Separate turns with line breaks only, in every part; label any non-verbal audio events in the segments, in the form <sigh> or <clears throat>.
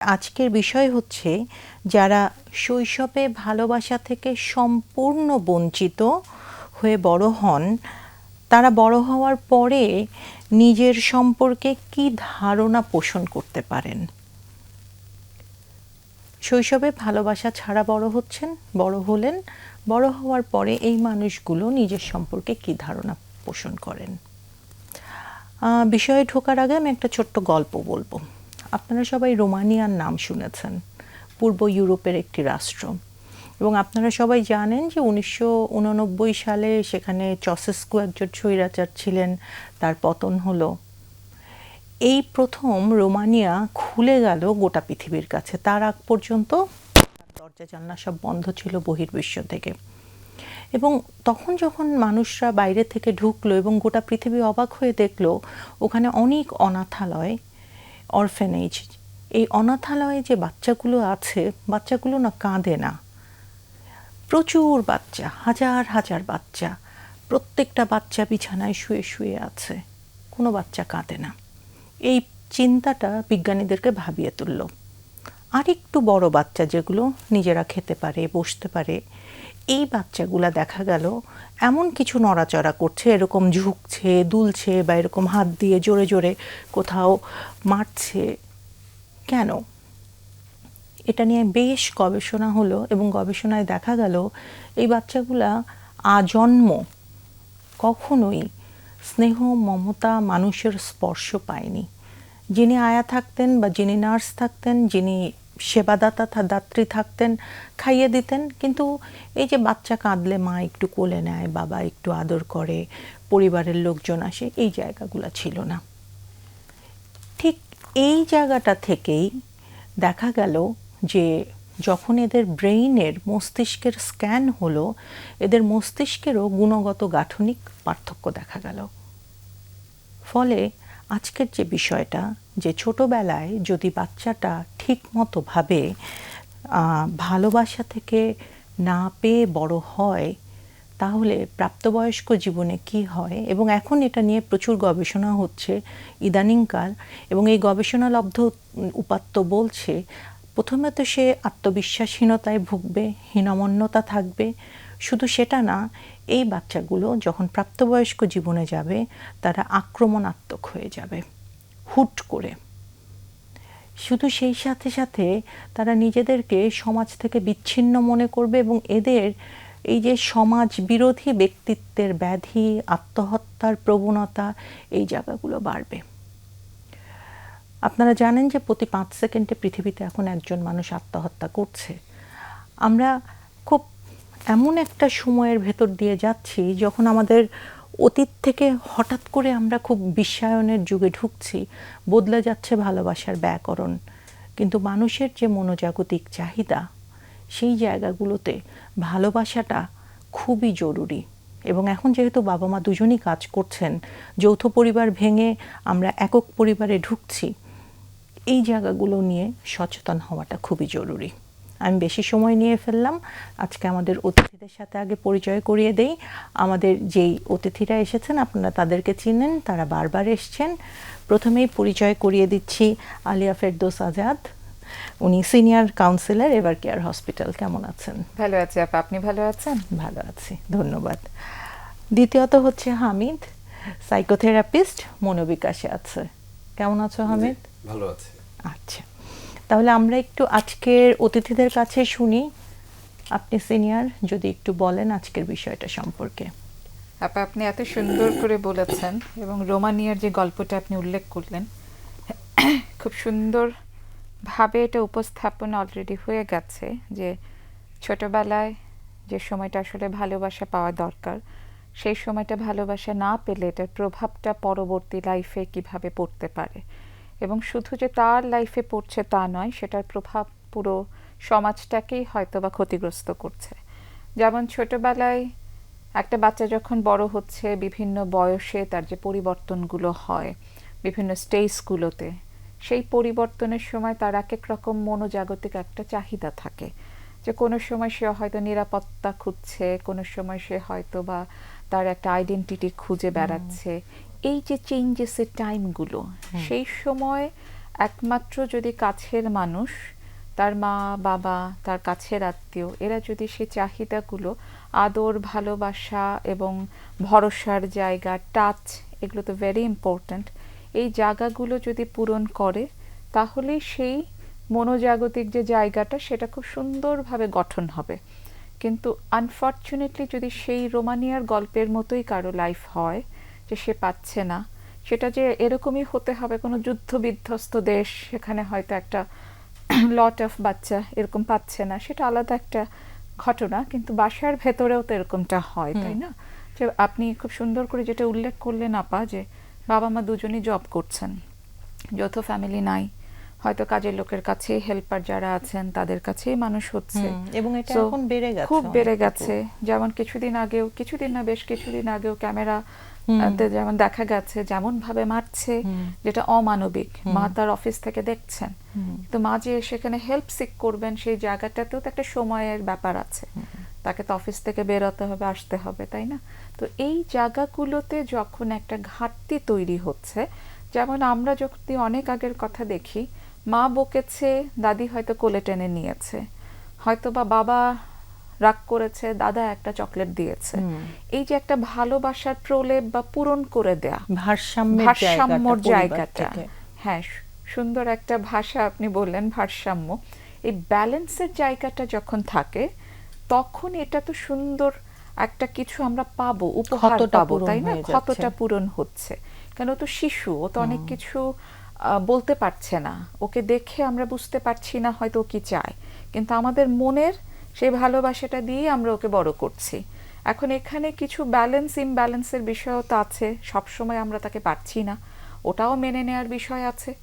আজকের বিষয় হচ্ছে যারা শৈশবে ভালোবাসা থেকে সম্পূর্ণ বঞ্চিত হয়ে বড় হন, তারা বড় হওয়ার পরে নিজের সম্পর্কে কি ধারণা পোষণ করতে পারেন? শৈশবে ভালোবাসা ছাড়া বড় হচ্ছেন, বড় হলেন, বড় হওয়ার পরে এই মানুষগুলো নিজের সম্পর্কে কি ধারণা পোষণ করেন? বিষয়ে ঢোকার আগে আমি একটা ছোট্ট গল্প বলব। আপনারা সবাই রোমানিয়ার নাম শুনেছেন, পূর্ব ইউরোপের একটি রাষ্ট্র। এবং আপনারা সবাই জানেন যে উনিশশো উননব্বই সালে সেখানে চসেস্কু একজন স্বৈরাচার ছিলেন, তার পতন হলো। এই প্রথম রোমানিয়া খুলে গেল গোটা পৃথিবীর কাছে। তার আগ পর্যন্ত দরজা, জানলা সব বন্ধ ছিল বহির্বিশ্ব থেকে। এবং তখন যখন মানুষরা বাইরে থেকে ঢুকলো এবং গোটা পৃথিবী অবাক হয়ে দেখল, ওখানে অনেক অনাথালয় অরফেনেজ এই অনাথালয়ে যে বাচ্চাগুলো আছে, বাচ্চাগুলো না কাঁদে না। প্রচুর বাচ্চা, হাজার হাজার বাচ্চা, প্রত্যেকটা বাচ্চা বিছানায় শুয়ে শুয়ে আছে, কোনো বাচ্চা কাঁদে না। এই চিন্তাটা বিজ্ঞানীদেরকে ভাবিয়ে তুলল। আর একটু বড় বাচ্চা যেগুলো নিজেরা খেতে পারে, বসতে পারে এই বাচ্চাগুলা দেখা গেল, এমন কিছু নড়াচড়া করছে, এরকম ঝুঁকছে, দুলছে বা এরকম হাত দিয়ে জোরে জোরে কোথাও মারছে। কেন? এটা নিয়ে বেশ গবেষণা হলো এবং গবেষণায় দেখা গেল, এই বাচ্চাগুলা আজন্ম কখনোই স্নেহ, মমতা, মানুষের স্পর্শ পায়নি। যিনি আয়া থাকতেন বা যিনি নার্স থাকতেন, যিনি সেবাদাতা দাত্রী থাকতেন, খাইয়ে দিতেন। কিন্তু এই যে বাচ্চা কাঁদলে মা একটু কোলে নেয়, বাবা একটু আদর করে, পরিবারের লোকজন আসে, এই জায়গাগুলো ছিল না। ঠিক এই জায়গাটা থেকেই দেখা গেল যে যখন এদের ব্রেইনের মস্তিষ্কের স্ক্যান হলো, এদের মস্তিষ্কেরও গুণগত গাঠনিক পার্থক্য দেখা গেল। ফলে আজকের যে বিষয়টা যে ছোটবেলায় যদি বাচ্চাটা ঠিক মতোভাবে আহ, ভালোবাসা থেকে না পেয়ে বড় হয় তাহলে প্রাপ্তবয়স্ক জীবনে কি হয়? এবং এখন এটা নিয়ে প্রচুর গবেষণা হচ্ছে ইদানিংকাল এবং এই গবেষণালব্ধ উপাত্ত বলছে প্রথমে তো সে আত্মবিশ্বাসহীনতায় ভুগবে হীনমন্যতা থাকবে। শুধু সেটা না এই বাচ্চাগুলো যখন প্রাপ্তবয়স্ক জীবনে যাবে, তারা আক্রমণাত্মক হয়ে যাবে, হুট করে। শুধু সেই সাথে সাথে তারা নিজেদেরকে সমাজ থেকে বিচ্ছিন্ন মনে করবে এবং এদের এই যে সমাজ বিরোধী ব্যক্তিত্বের ব্যাধি, আত্মহত্যার প্রবণতা, এই জায়গাগুলো বাড়বে। আপনারা জানেন যে প্রতি পাঁচ সেকেন্ডে পৃথিবীতে এখন একজন মানুষ আত্মহত্যা করছে। আমরা খুব এমন একটা সময়ের ভেতর দিয়ে যাচ্ছি যখন আমাদের অতীত থেকে হঠাৎ করে আমরা খুব বিশ্বায়নের যুগে ঢুকছি, বদলে যাচ্ছে ভালোবাসার ব্যাকরণ। কিন্তু মানুষের যে মনোজাগতিক চাহিদা, সেই জায়গাগুলোতে ভালোবাসাটা খুবই জরুরি। এবং এখন যেহেতু বাবা মা দুজনই কাজ করছেন, যৌথ পরিবার ভেঙে আমরা একক পরিবারে ঢুকছি, এই জায়গাগুলো নিয়ে সচেতন হওয়াটা খুবই জরুরি। আমি বেশি সময় নিয়ে ফেললাম। আজকে আমাদের অতিথিদের সাথে আগে পরিচয় করিয়ে দেই। আমাদের যেই অতিথিরা এসেছেন আপনারা তাদেরকে চিনেন তারা বারবার এসছেন। প্রথমেই পরিচয় করিয়ে দিচ্ছি আলিয়া ফেরদোস আজাদ। উনি senior councillor Ever Care hospital. কেমন আছেন?
ভালো আছি আপা আপনি ভালো আছেন?
ভালো আছি ধন্যবাদ। দ্বিতীয়ত হচ্ছে হামিদ সাইকোথেরাপিস্ট মনোবিকাশে আছে। কেমন আছো হামিদ?
ভালো আছে।
আচ্ছা। তাহলে আমরা একটু আজকের অতিথিদের কাছে শুনি। আপনি সিনিয়র, যদি একটু বলেন আজকের বিষয়টা সম্পর্কে।
আপা, আপনি এত সুন্দর করে বলেছেন এবং রোমানিয়ার যে গল্পটা আপনি উল্লেখ করলেন, খুব সুন্দর ভাবে এটা উপস্থাপন অলরেডি হয়ে গেছে যে ছোটবেলায় যে সময়টা আসলে ভালোবাসা পাওয়া দরকার, সেই সময়টা ভালোবাসা না পেলে এটার প্রভাবটা পরবর্তী লাইফে কীভাবে পড়তে পারে। এবং শুধু যে তার লাইফে পড়ছে তা নয় সেটার প্রভাব পুরো সমাজটাকেই হয়তো বা ক্ষতিগ্রস্ত করছে। যেমন ছোটবেলায় একটা বাচ্চা যখন বড় হচ্ছে বিভিন্ন বয়সে তার যে পরিবর্তনগুলো হয় বিভিন্ন স্টেজগুলোতে সেই পরিবর্তনের সময় তার এক এক রকম মনোজাগতিক একটা চাহিদা থাকে। যে কোনো সময় সে হয়তো নিরাপত্তা খুঁজছে কোনো সময় সে হয়তো বা তার একটা আইডেন্টিটি খুঁজে বেড়াচ্ছে এই যে চেঞ্জেসের টাইমগুলো সেই সময় একমাত্র যদি কাছের মানুষ তার মা বাবা তার কাছের আত্মীয় এরা যদি সে চাহিদাগুলো আদর ভালোবাসা এবং ভরসার জায়গা টাচ এগুলো তো ভেরি ইম্পর্ট্যান্ট এই জায়গাগুলো যদি পূরণ করে তাহলেই সেই মনোজাগতিক যে জায়গাটা সেটা খুব সুন্দরভাবে গঠন হবে। কিন্তু আনফর্চুনেটলি যদি সেই রোমানিয়ার গল্পের মতোই কারও লাইফ হয় যে সে পাচ্ছে না। সেটা যে এরকমই হতে হবে কোনো যুদ্ধ বিধ্বস্ত দেশ সেখানে হয়তো একটা <clears throat> লট অফ বাচ্চা এরকম পাচ্ছে না। সেটা আলাদা একটা ঘটনা কিন্তু বাসার ভেতরেও তো এরকমটা হয় তাই না? যে আপনি খুব সুন্দর করে যেটা উল্লেখ করলেন আপা যে বাবা মা দুজনেই জব করছেন। যৌথ ফ্যামিলি নাই হয়তো কাজের লোকের কাছে হেল্পার যারা আছেন তাদের কাছেই মানুষ হচ্ছে।
এবং এটা এখন বেড়ে গেছে
খুব বেড়ে গেছে। যেমন কিছুদিন আগেও কিছুদিন না বেশ কিছুদিন আগেও ক্যামেরা যেমন দেখা গেছে যেমন ভাবে মারছে যেটা অমানবিক। মা তার অফিস থেকে দেখছেন। তো মা যে সেখানে হেল্প সিক করবেন সেই জায়গাটাতেও তো একটা সময়ের ব্যাপার আছে। তাকে তো অফিস থেকে বেরোতে হবে আসতে হবে তাই না? তো এই জায়গাগুলোতে যখন একটা ঘাটতি তৈরি হচ্ছে যেমন আমরা যদি অনেক আগের কথা দেখি মা বকেছে দাদি হয়তো কোলে টেনে নিয়েছে। হয়তো বা বাবা রাগ করেছে দাদা একটা চকলেট দিয়েছে। এই যে একটা ভালোবাসার প্রলেপ বা পূরণ করে দেয়া
ভারসাম্যের জায়গাটা
হ্যাঁ সুন্দর একটা ভাষা আপনি বললেন ভারসাম্য। এই ব্যালেন্সের জায়গাটা যখন থাকে তখন এটা তো সুন্দর একটা কিছু আমরা পাবো উপহার পাবো তাই না? ক্ষতটা পূরণ হচ্ছে। কেন ও তো শিশু ও তো অনেক কিছু বলতে পারছে না। ওকে দেখে আমরা বুঝতে পারছি না হয়তো ও কি চায়। কিন্তু আমাদের মনের সেই ভালোবাসাটা দিয়েই আমরা ওকে বড় করছি। এখন এখানে কিছু ব্যালেন্স ইমব্যালেন্সের বিষয়ও তো আছে। সবসময় আমরা তাকে পাচ্ছি না। ওটাও মেনে নেওয়ার বিষয় আছে।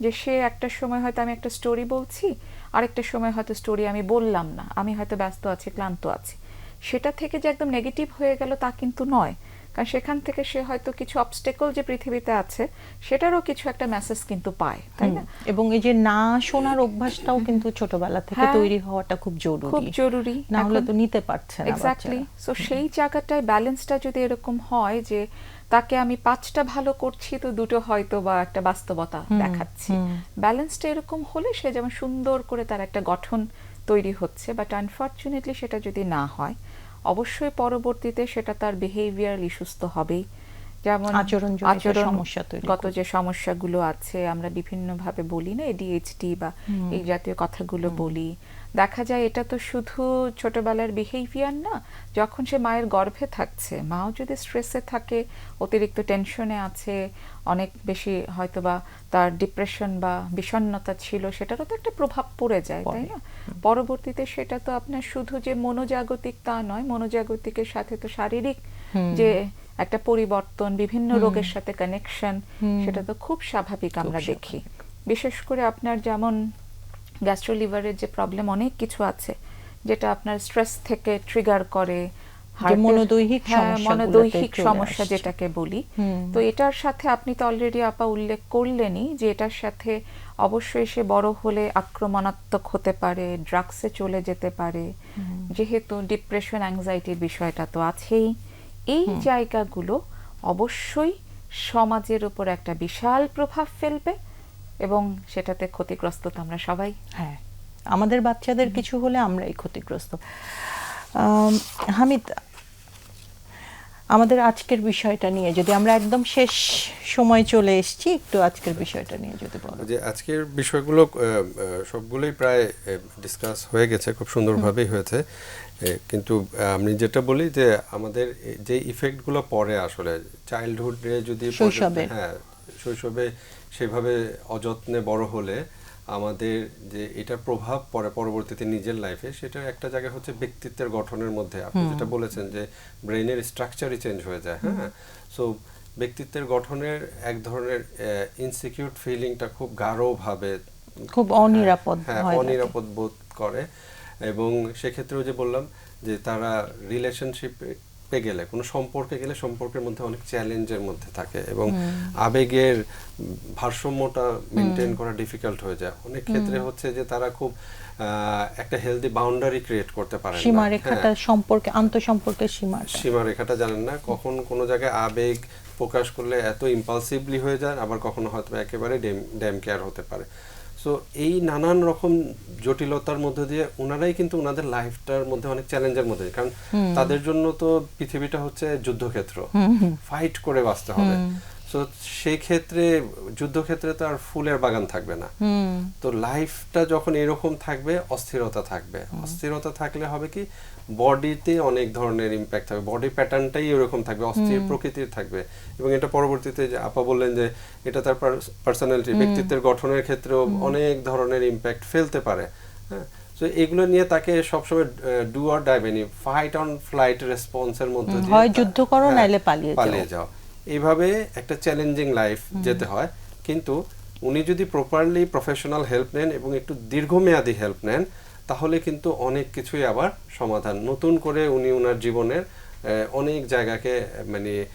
যে সে একটা সময় হয়তো আমি একটা স্টোরি বলছি, আরেকটা সময় হয়তো স্টোরি আমি বললাম না। আমি হয়তো ব্যস্ত আছি, ক্লান্ত আছি। সেটা থেকে যে একদম নেগেটিভ হয়ে গেল তা কিন্তু নয়। কারণ সেখান থেকে সে হয়তো কিছু অবস্টেকল যে পৃথিবীতে আছে সেটারও কিছু একটা মেসেজ কিন্তু পায় তাই না?
এবং এই যে না শোনার অভ্যাসটাও কিন্তু ছোটবেলা থেকে
হ্যাঁ।
তৈরি হওয়াটা খুব জরুরি।
খুব জরুরি।
না হলে তো নিতে পারছে না
এক্স্যাক্টলি সো সেই জায়গাটায় ব্যালেন্সটা যদি এরকম হয় যে তাকে আমি পাঁচটা ভালো করছি তো দুটো হয়তো বা একটা বাস্তবতা দেখাচ্ছি। ব্যালেন্সটা এরকম হলে সে যেমন সুন্দর করে তার একটা গঠন তৈরি হচ্ছে বাট আনফর্চুনেটলি সেটা যদি না হয় অবশ্যই পরবর্তীতে সেটা তার বিহেভিয়ারাল ইস্যুস তো হবেই। যেমন
আচরণজনিত সমস্যা তৈরি
গত যে সমস্যাগুলো আছে আমরা বিভিন্নভাবে বলি না এডিএইচডি বা এই জাতীয় কথাগুলো বলি। দেখা যায় এটা তো শুধু ছোটবেলার বিহেভিয়ার না যখন সে মায়ের গর্ভে থাকছে মাও যদি স্ট্রেসে থাকে অতিরিক্ত টেনশনে আছে অনেক বেশি হয়তোবা তার ডিপ্রেশন বা বিষণ্ণতা ছিল সেটারও তো একটা প্রভাব পড়ে যায় তাই না? পরবর্তীতে সেটা তো আপনার শুধু যে মনোজাগতিক তা নয় মনোজাগতিকের সাথে তো শারীরিক যে একটা পরিবর্তন বিভিন্ন রোগের সাথে কানেকশন সেটা তো খুব স্বাভাবিক আমরা দেখি। বিশেষ করে আপনার যেমন গ্যাস্ট্রোলিভারের যে প্রবলেম অনেক কিছু আছে যেটা আপনার স্ট্রেস থেকে ট্রিগার করে
মনোদৈহিক
হ্যাঁ, মনোদৈহিক সমস্যা যেটাকে বলি। তো এটার সাথে আপনি তো অলরেডি আপা উল্লেখ করলেনই যে এটার সাথে অবশ্যই সে বড় হলে আক্রমণাত্মক হতে পারে ড্রাগসে চলে যেতে পারে। যেহেতু ডিপ্রেশন অ্যাংজাইটির বিষয়টা তো আছেই। এই জায়গাগুলো অবশ্যই সমাজের উপর একটা বিশাল প্রভাব ফেলবে এবং সেটাতে ক্ষতিগ্রস্ত তো আমরা সবাই।
হ্যাঁ আমাদের বাচ্চাদের কিছু হলে আমরাই ক্ষতিগ্রস্ত। হামিদ আমাদের আজকের বিষয়টা নিয়ে যদি আমরা একদম শেষ সময় চলে এসেছি একটু আজকের বিষয়টা নিয়ে যদি বলো
যে আজকের বিষয়গুলো সবগুলোই প্রায় ডিসকাস হয়ে গেছে খুব সুন্দরভাবেই হয়েছে কিন্তু আমি যেটা বলি যে আমাদের যে ইফেক্টগুলো পরে আসলে চাইল্ডহুডে যদি
শৈশবে।
হ্যাঁ শৈশবে সেভাবে অযত্নে বড় হলে আমাদের যে এটার প্রভাব পরে পরবর্তীতে নিজের লাইফে সেটার একটা জায়গা হচ্ছে ব্যক্তিত্বের গঠনের মধ্যে। আপনি যেটা বলেছেন যে ব্রেনের স্ট্রাকচারই চেঞ্জ হয়ে যায় হ্যাঁ? সো ব্যক্তিত্বের গঠনের এক ধরনের ইনসিকিউর ফিলিংটা খুব গাঢ়ভাবে
খুব অনিরাপদ
হ্যাঁ অনিরাপদ বোধ করে। এবং সেক্ষেত্রেও যে বললাম যে তারা রিলেশনশিপে গেলে কোনো সম্পর্কে গেলে সম্পর্কের মধ্যে অনেক চ্যালেঞ্জের মধ্যে থাকে এবং আবেগের ভারসাম্যটা মেনটেন করা ডিফিকাল্ট হয়ে যায়। অনেক ক্ষেত্রে হচ্ছে যে তারা খুব একটা হেলদি বাউন্ডারি ক্রিয়েট করতে পারে
সীমারেখাটা সম্পর্কে আন্তঃসম্পর্কের সীমা
সীমারেখাটা জানেন না কখন কোনো জায়গায় আবেগ প্রকাশ করলে এত ইম্পালসিভলি হয়ে যায় আবার কখনো হয়তো একেবারে ড্যাম ড্যাম কেয়ার হতে পারে। সো এই নানান রকম জটিলতার মধ্যে দিয়ে ওনারাই কিন্তু ওনাদের লাইফটার মধ্যে অনেক চ্যালেঞ্জের মধ্যে কারণ তাদের জন্য তো পৃথিবীটা হচ্ছে যুদ্ধক্ষেত্র। ফাইট করে বাঁচতে হবে। সো সেই ক্ষেত্রে যুদ্ধক্ষেত্রে তো আর ফুলের বাগান থাকবে না। তো লাইফটা যখন এরকম থাকবে অস্থিরতা থাকবে। অস্থিরতা থাকলে হবে কি বডিতে অনেক ধরনের ইম্প্যাক্ট থাকবে। বডি প্যাটার্নটাই এরকম থাকবে অস্থির প্রকৃতির থাকবে। এবং এটা পরবর্তীতে যে আপা বললেন যে এটা তার পার্সোনালিটি ব্যক্তিত্বের গঠনের ক্ষেত্রেও অনেক ধরনের ইম্প্যাক্ট ফেলতে পারে। হ্যাঁ? তো এগুলো নিয়ে তাকে সবসময় ডু অর ডাই মানে ফাইট অন ফ্লাইট রেসপন্সের মধ্যে
হয় যুদ্ধ করো,
হ্যাঁ,
নাইলে পালিয়ে যাও।
এইভাবে একটা চ্যালেঞ্জিং লাইফ যেতে হয়। কিন্তু উনি যদি প্রপারলি প্রফেশনাল হেল্প নেন এবং একটু দীর্ঘমেয়াদী হেল্প নেন তাহলে কিন্তু অনেক কিছুই আবার সমাধান। নতুন করে উনি ওনার জীবনের অনেক জায়গাকে মানে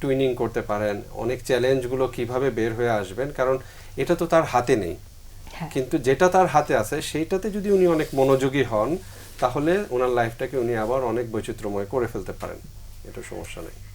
টুইনিং করতে পারেন। অনেক চ্যালেঞ্জগুলো কীভাবে বের হয়ে আসবেন? কারণ এটা তো তার হাতে নেই।
হ্যাঁ।
কিন্তু যেটা তার হাতে আছে সেইটাতে যদি উনি অনেক মনোযোগী হন তাহলে ওনার লাইফটাকে উনি আবার অনেক বৈচিত্র্যময় করে ফেলতে পারেন। এটা সমস্যা নেই।